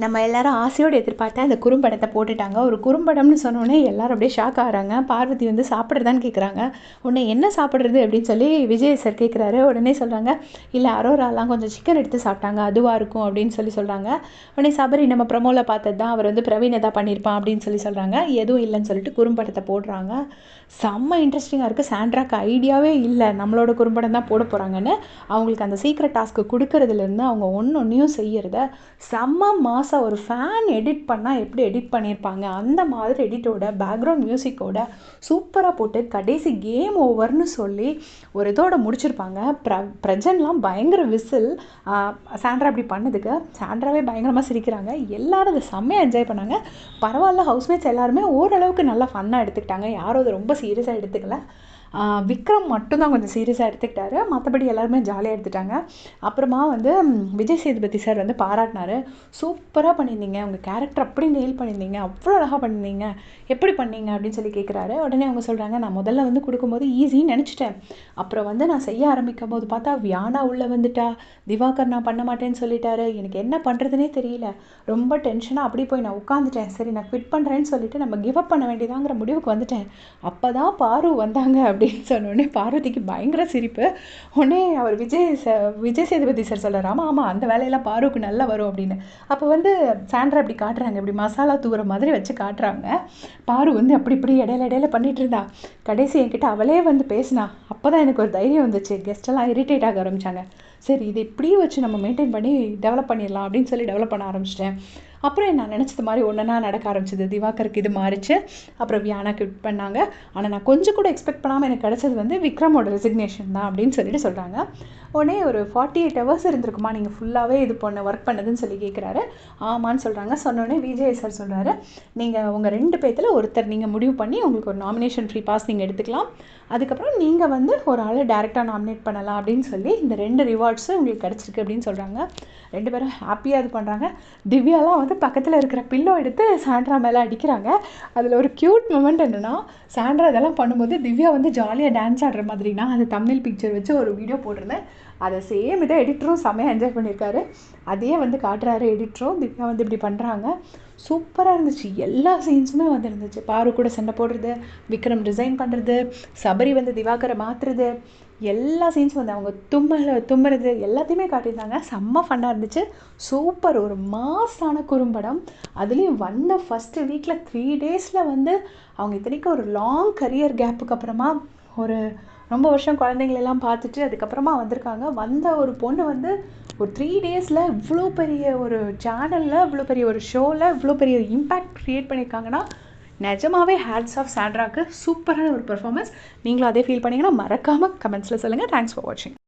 நம்ம எல்லாரும் ஆசையோடு எதிர்பார்த்த அந்த குறும்படத்தை போட்டுட்டாங்க. ஒரு குறும்படம்னு சொன்னோடனே எல்லாரும் அப்படியே ஷாக் ஆகிறாங்க. பார்வதி வந்து சாப்பிட்றதான்னு கேட்குறாங்க உடனே என்ன சாப்பிட்றது அப்படின்னு சொல்லி விஜய் சார் கேட்குறாரு உடனே சொல்கிறாங்க இல்லை அரோராலாம் கொஞ்சம் சிக்கன் எடுத்து சாப்பிட்டாங்க. அதுவாக இருக்கும் அப்படின்னு சொல்லி சொல்கிறாங்க உடனே சபரி நம்ம ப்ரமோவில் பார்த்தது தான் அவர் வந்து பிரவீன் பண்ணியிருப்பான் அப்படின்னு சொல்லி சொல்கிறாங்க எதுவும் இல்லைன்னு சொல்லிட்டு குறும்படத்தை போடுறாங்க. செம்ம இன்ட்ரெஸ்டிங்காக இருக்குது சாண்ட்ராக்கு ஐடியாவே இல்லை. நம்மளோட குறும்படம் தான் போட போகிறாங்கன்னு அவங்களுக்கு அந்த சீக்ரெட் டாஸ்க்கு கொடுக்கறதுலேருந்து அவங்க ஒன்று ஒன்றையும் செய்யறத செம்ம மாதம் ஒரு ஃபேன் எடிட் பண்ணால் எப்படி எடிட் பண்ணியிருப்பாங்க அந்த மாதிரி எடிட்டோட பேக்ரவுண்ட் மியூசிக்கோட சூப்பராக போட்டு கடைசி கேம் ஓவர்னு சொல்லி ஒரு இதோட முடிச்சிருப்பாங்க. ப்ர பிரஜன்லாம் பயங்கர விசில். சாண்ட்ரா அப்படி பண்ணதுக்கு சாண்ட்ராவே பயங்கரமாக சிரிக்கிறாங்க. எல்லாரும் அதை செம்மையாக என்ஜாய் பண்ணாங்க. பரவாயில்ல ஹவுஸ்மேட்ஸ் எல்லாருமே ஓரளவுக்கு நல்லா ஃபன்னாக எடுத்துக்கிட்டாங்க. யாரும் அதை ரொம்ப சீரியஸாக எடுத்துக்கல. விக்ரம் மட்டும்தான் கொஞ்சம் சீரியஸாக எடுத்துக்கிட்டாரு. மற்றபடி எல்லாருமே ஜாலியாக எடுத்துட்டாங்க. அப்புறமா வந்து விஜய் சேதுபதி சார் வந்து பாராட்டினாரு. சூப்பராக பண்ணியிருந்தீங்க. உங்கள் கேரக்டர் அப்படி நெயில் பண்ணியிருந்தீங்க. அவ்வளோ அழகாக பண்ணியிருந்தீங்க. எப்படி பண்ணீங்க? அப்படின்னு சொல்லி கேட்குறாரு உடனே அவங்க சொல்கிறாங்க நான் முதல்ல வந்து கொடுக்கும்போது ஈஸின்னு நினச்சிட்டேன். அப்புறம் வந்து நான் செய்ய ஆரம்பிக்கும் போது பார்த்தா வியானா உள்ளே வந்துட்டா. திவாகர் நான் பண்ண மாட்டேன்னு சொல்லிட்டாரு. எனக்கு என்ன பண்ணுறதுனே தெரியல. ரொம்ப டென்ஷனாக அப்படி போய் நான் உட்காந்துட்டேன் சரி நான் குவிட் பண்ணுறேன்னு சொல்லிட்டு நம்ம கிவ் அப் பண்ண வேண்டியதாங்கிற முடிவுக்கு வந்துட்டேன். அப்போ தான் பாரு வந்தாங்க அப்படின்னு சொன்னோடனே பார்வதிக்கு பயங்கர சிரிப்பு. உடனே அவர் விஜய் ச விஜய் சேதுபதி சார் சொல்கிறார் ஆமாம் ஆமாம் அந்த வேலையெல்லாம் பாருக்கு நல்லா வரும் அப்படின்னு. அப்போ வந்து சாண்ட்ரா அப்படி காட்டுறாங்க இப்படி மசாலா தூவுற மாதிரி வச்சு காட்டுறாங்க. பாரு வந்து அப்படி இப்படி இடையில இடையில பண்ணிட்டு இருந்தா. கடைசி என்கிட்ட அவளே வந்து பேசினா. அப்போ தான் எனக்கு ஒரு தைரியம் வந்துச்சு. கெஸ்டெல்லாம் இரிட்டேட் ஆக ஆரம்பித்தாங்க சரி இதை இப்படியே வச்சு நம்ம மெயின்டைன் பண்ணி டெவலப் பண்ணிடலாம் அப்படின்னு சொல்லி டெவலப் பண்ண ஆரம்பிச்சிட்டேன். அப்புறம் நான் நினச்சது மாதிரி ஒன்றா நடக்க ஆரம்பிச்சது. திவாகருக்கு இது மாறிச்சு. அப்புறம் வியானா கிட் பண்ணாங்க. ஆனால் நான் கொஞ்சம் கூட எக்ஸ்பெக்ட் பண்ணாமல் எனக்கு கிடச்சது வந்து விக்ரமோட ரெசிக்னேஷன் தான் அப்படின்னு சொல்லிட்டு சொல்கிறாங்க உடனே ஒரு ஃபார்ட்டி எயிட் ஹவர்ஸ் இருந்திருக்குமா? நீங்கள் ஃபுல்லாகவே இது பண்ண ஒர்க் பண்ணதுன்னு சொல்லி கேட்குறாரு ஆமான்னு சொல்கிறாங்க சொன்னோடனே விஜய் சார் சொல்கிறாரு நீங்கள் உங்கள் ரெண்டு பேர்த்தில் ஒருத்தர் நீங்கள் முடிவு பண்ணி உங்களுக்கு ஒரு நாமினேஷன் ஃப்ரீ பாஸ் நீங்கள் எடுத்துக்கலாம். அதுக்கப்புறம் நீங்கள் வந்து ஒரு ஆளை டேரெக்டாக நாமினேட் பண்ணலாம் அப்படின்னு சொல்லி இந்த ரெண்டு ரிவார்ட்ஸும் உங்களுக்கு கிடச்சிருக்கு அப்படின்னு சொல்கிறாங்க ரெண்டு பேரும் ஹாப்பியாக இது பண்ணுறாங்க திவ்யாலாம் வந்து பக்கத்தில் இருக்கிற பில்லோ எடுத்து சாண்ட்ரா மேலே அடிக்கிறாங்க. அதில் ஒரு க்யூட் மூமெண்ட் என்னென்னா சாண்ட்ரா இதெல்லாம் பண்ணும்போது திவ்யா வந்து ஜாலியாக டான்ஸ் ஆடுற மாதிரினா அந்த தமிழ் பிக்சர் வச்சு ஒரு வீடியோ போட்டிருந்தேன். அதை சேம் இதை எடிட்டரும் செம்மையாக என்ஜாய் பண்ணியிருக்காரு. அதையே வந்து காட்டுறாரு எடிட்டரும் திவ்யா வந்து இப்படி பண்ணுறாங்க சூப்பராக இருந்துச்சு. எல்லா சீன்ஸுமே வந்துருந்துச்சு. பாரு கூட சண்டை போடுறது விக்ரம் டிசைன் பண்ணுறது சபரி வந்து திவாகரை மாற்றுறது எல்லா சீன்ஸும் வந்து அவங்க தும்மல தும்முறது எல்லாத்தையுமே காட்டியிருந்தாங்க. செம்ம ஃபன்னாக இருந்துச்சு. சூப்பர். ஒரு மாசான குறும்படம். அதுலேயும் வந்த ஃபஸ்ட்டு வீக்கில் த்ரீ டேஸில் வந்து அவங்க இத்தனைக்கும் ஒரு லாங் கரியர் கேப்புக்கு அப்புறமா ஒரு ரொம்ப வருஷம் குழந்தைங்களெல்லாம் பார்த்துட்டு அதுக்கப்புறமா வந்திருக்காங்க. வந்த ஒரு பொண்ணு வந்து ஒரு த்ரீ டேஸில் இவ்வளோ பெரிய ஒரு சேனலில் இவ்வளோ பெரிய ஒரு ஷோவில் இவ்வளோ பெரிய இம்பேக்ட் க்ரியேட் பண்ணியிருக்காங்கன்னா நிஜமாவே ஹேட்ஸ் ஆஃப் சாண்ட்ராக்கு சூப்பரான ஒரு பெர்ஃபார்மன்ஸ் நீங்களும் அதே ஃபீல் பண்ணிங்கன்னா மறக்காமல் கமெண்ட்ஸில் சொல்லுங்கள் தேங்க்ஸ் ஃபார் வாட்சிங்